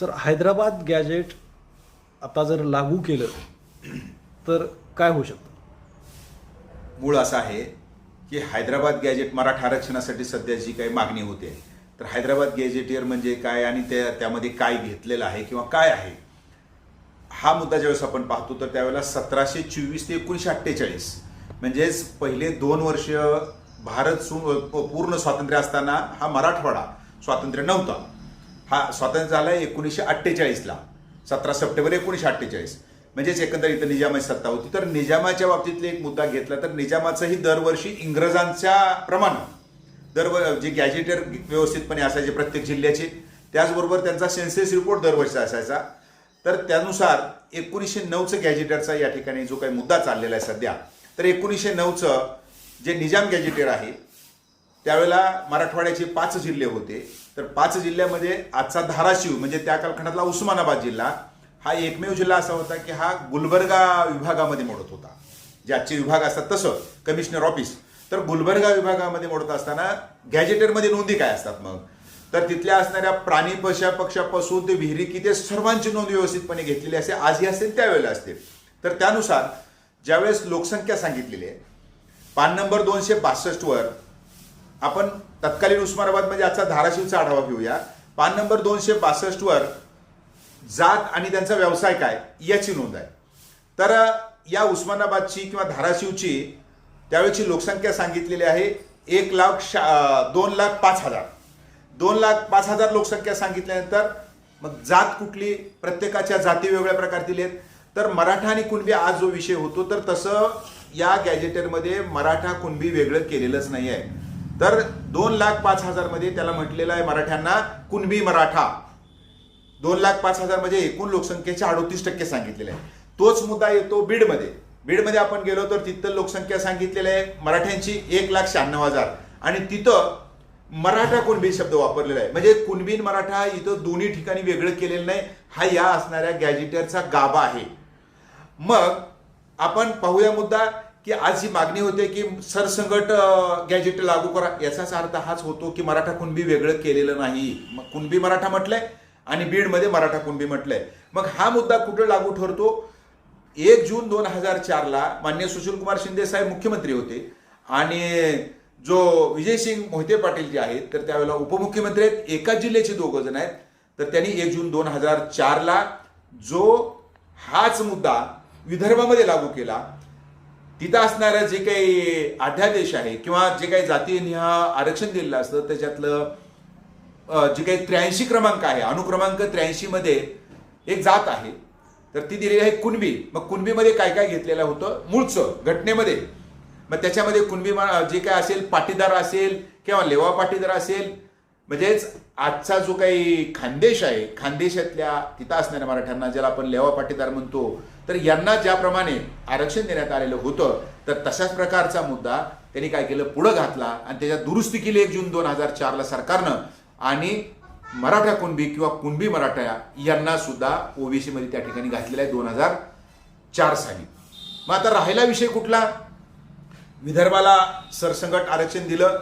Sir Hyderabad gadget आता जर लागू केलं तर काय होऊ शकतं? मूळ असं आहे की हैदराबाद गॅजेट मराठा आरक्षणासाठी सध्या जी काही मागणी होते तर हैदराबाद गॅजेटियर म्हणजे काय आणि त्या त्यामध्ये काय घेतलेलं आहे किंवा काय आहे? हा मुद्दा ज्यावेळेस आपण पाहतो तर त्यावेळेला सतराशे चोवीस ते एकोणीसशे अठ्ठेचाळीस म्हणजेच पहिले दोन वर्ष भारत सु पूर्ण स्वातंत्र्य असताना हा मराठवाडा स्वातंत्र्य नव्हता. हा स्वातंत्र्य झाला एकोणीसशे अठ्ठेचाळीसला. सतरा सप्टेंबर एकोणीसशे अठ्ठेचाळीस. म्हणजेच एकंदर इथं निजामाची सत्ता होती. तर निजामाच्या बाबतीतले एक मुद्दा घेतला तर निजामाचंही दरवर्षी इंग्रजांच्या प्रमाणे दरवर जे गॅजेटर व्यवस्थितपणे असायचे प्रत्येक जिल्ह्याचे त्याचबरोबर त्यांचा सेन्सेस रिपोर्ट दरवर्षी असायचा. तर त्यानुसार एकोणीसशे नऊचं गॅजेटरचा या ठिकाणी जो काही मुद्दा चाललेला आहे सध्या तर एकोणीसशे नऊचं जे निजाम गॅजेटर आहे त्यावेळेला मराठवाड्याचे पाच जिल्हे होते. तर पाच जिल्ह्यामध्ये आजचा धाराशिव म्हणजे त्या कालखंडातला उस्मानाबाद जिल्हा हा एकमेव जिल्हा असा होता की हा गुलबर्गा विभागामध्ये मोडत होता. जे आजचे विभाग असतात तसं कमिशनर ऑफिस. तर गुलबर्गा विभागामध्ये मोडत असताना गॅजेटरमध्ये नोंदी काय असतात मग? तर तिथल्या असणाऱ्या प्राणी पशा पक्षापासून ते विहिरी की ते सर्वांची नोंद व्यवस्थितपणे घेतलेली असते आजही असेल त्यावेळेला असते तर त्यानुसार ज्यावेळेस लोकसंख्या सांगितलेली आहे पान नंबर दोनशे बासष्ट वर आपण तत्कालीन उस्मानाबाद म्हणजे आजचा धाराशिवचा आढावा घेऊया. पान नंबर दोनशे बासष्ट वर जात आणि त्यांचा व्यवसाय काय याची नोंद आहे. तर या उस्मानाबादची किंवा धाराशिवची त्यावेळेची लोकसंख्या सांगितलेली आहे. एक लाख शा दोन लाख पाच हजार. दोन लाख पाच हजार लोकसंख्या सांगितल्यानंतर मग जात कुठली? प्रत्येकाच्या जाती वेगळ्या प्रकारतील आहेत तर मराठा आणि कुणबी आज जो विषय होतो तर तसं या गॅजेटरमध्ये मराठा कुणबी वेगळं केलेलंच नाही आहे तर दोन लाख पाच हजारमध्ये त्याला म्हटलेलं आहे मराठ्यांना कुणबी मराठा. दोन लाख पाच हजार म्हणजे एकूण लोकसंख्येचे अडोतीस टक्के सांगितलेले आहे. तोच मुद्दा येतो बीडमध्ये. बीडमध्ये आपण गेलो तर तिथं लोकसंख्या सांगितलेली आहे. मराठ्यांची एक लाख शहाण्णव हजार. आणि तिथं मराठा कुणबी शब्द वापरलेला आहे. म्हणजे कुणबीन मराठा इथं दोन्ही ठिकाणी वेगळं केलेलं नाही. हा या असणाऱ्या गॅजेटरचा गाभा आहे. मग आपण पाहूया मुद्दा. की आज जी मागणी होते की सरसंगट गॅजेट लागू करा. याचाच अर्थ हाच होतो की मराठा कुणबी वेगळं केलेलं नाही. मग कुणबी मराठा म्हटलंय आणि बीडमध्ये मराठा कुणबी म्हटलंय. मग हा मुद्दा कुठं लागू ठरतो? एक जून दोन हजार चारला मान्य सुशीलकुमार शिंदे साहेब मुख्यमंत्री होते आणि जो विजयसिंग मोहिते पाटील जे आहेत तर त्यावेळेला उपमुख्यमंत्री आहेत. एकाच जिल्ह्याचे दोघं जण आहेत. तर त्यांनी एक जून दोन हजार चारला जो हाच मुद्दा विदर्भामध्ये लागू केला तिथं असणारं जे काही अध्यादेश आहे किंवा जे काही जातीय हा आरक्षण दिलेलं असतं त्याच्यातलं जे काही त्र्याऐंशी क्रमांक आहे अनुक्रमांक त्र्याऐंशी मध्ये एक जात आहे. तर ती दिलेली आहे कुणबी. मग कुणबीमध्ये काय काय घेतलेलं होतं? मूळचं घटनेमध्ये. मग त्याच्यामध्ये कुणबी मा- जे काय असेल पाटीदार असेल किंवा लेवा पाटीदार असेल म्हणजेच आजचा जो काही खानदेश आहे खानदेशातल्या तिथं असणाऱ्या मराठ्यांना ज्याला आपण लेवा पाटीदार म्हणतो तर यांना ज्याप्रमाणे आरक्षण देण्यात आलेलं होतं तर तशाच प्रकारचा मुद्दा त्यांनी काय केलं? पुढं घातला आणि त्याच्यात दुरुस्ती केली एक जून दोन हजार चारला सरकारनं. आणि मराठा कुणबी किंवा कुणबी मराठा यांना सुद्धा ओबीसीमध्ये त्या ठिकाणी घातलेला आहे दोन हजार चार साली. मग आता राहिला विषय कुठला? विदर्भाला सरसंगट आरक्षण दिलं.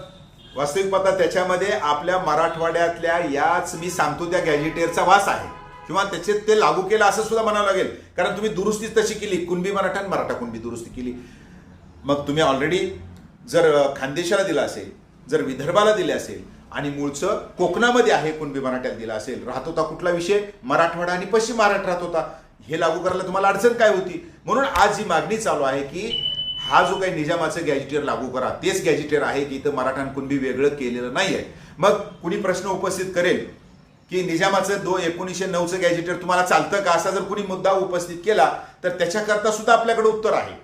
वास्तविक पाहता त्याच्यामध्ये आपल्या मराठवाड्यातल्या याच मी सांगतो त्या गॅजेटेअरचा वास आहे. किंवा त्याचे ते लागू केलं असं सुद्धा म्हणावं लागेल. कारण तुम्ही दुरुस्तीच तशी केली कुणबी मराठा आणि मराठा कुणबी दुरुस्ती केली. मग तुम्ही ऑलरेडी जर खानदेशाला दिलं असेल जर विदर्भाला दिले असेल आणि मूळचं कोकणामध्ये आहे कुणबी मराठ्याला दिला असेल राहत होता कुठला विषय? मराठवाडा आणि पश्चिम महाराष्ट्र राहत होता. हे लागू करायला तुम्हाला अडचण काय होती? म्हणून आज जी मागणी चालू आहे की हा जो काही निजामाचं गॅजेटियर लागू करा तेच गॅजेटियर आहे की इथं मराठा कुणबी वेगळं केलेलं नाही आहे मग कुणी प्रश्न उपस्थित करेल की निजामाचं दो एकोणीसशे नऊचं गॅजेटियर तुम्हाला चालतं का? असा जर कुणी मुद्दा उपस्थित केला तर त्याच्याकरता सुद्धा आपल्याकडे उत्तर आहे.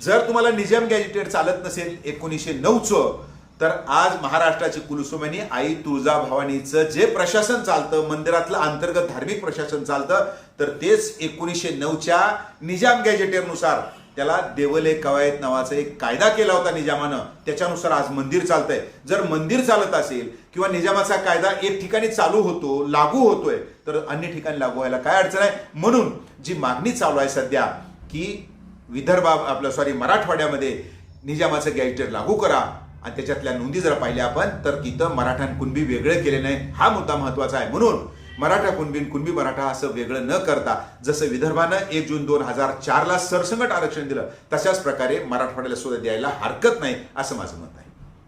जर तुम्हाला निजाम गॅजेटियर चालत नसेल एकोणीसशे नऊचं तर आज महाराष्ट्राची कुलस्वामिनी आई तुळजाभवानीचं जे प्रशासन चालतं मंदिरातलं अंतर्गत धार्मिक प्रशासन चालतं तर तेच एकोणीसशे नऊच्या निजाम गॅजेटियरनुसार त्याला देवले कवायत नावाचा एक कायदा केला होता निजामानं. त्याच्यानुसार आज मंदिर चालतंय. जर मंदिर चालत असेल किंवा निजामाचा कायदा एक ठिकाणी चालू होतो लागू होतोय तर अन्य ठिकाणी लागू व्हायला काय अडचण आहे? म्हणून जी मागणी चालू आहे सध्या की विदर्भा आपलं सॉरी मराठवाड्यामध्ये निजामाचं गॅजेट लागू करा. आणि त्याच्यातल्या नोंदी जर पाहिल्या आपण तर तिथं मराठा कुणबी वेगळे केले नाही. हा मुद्दा महत्त्वाचा आहे. म्हणून मराठा कुणबीन कुणबी मराठा असं वेगळं न करता जसं विदर्भानं एक जून दोन हजार चारला सरसंगट आरक्षण दिलं तशाच प्रकारे मराठवाड्याला सुद्धा द्यायला हरकत नाही असं माझं मत आहे.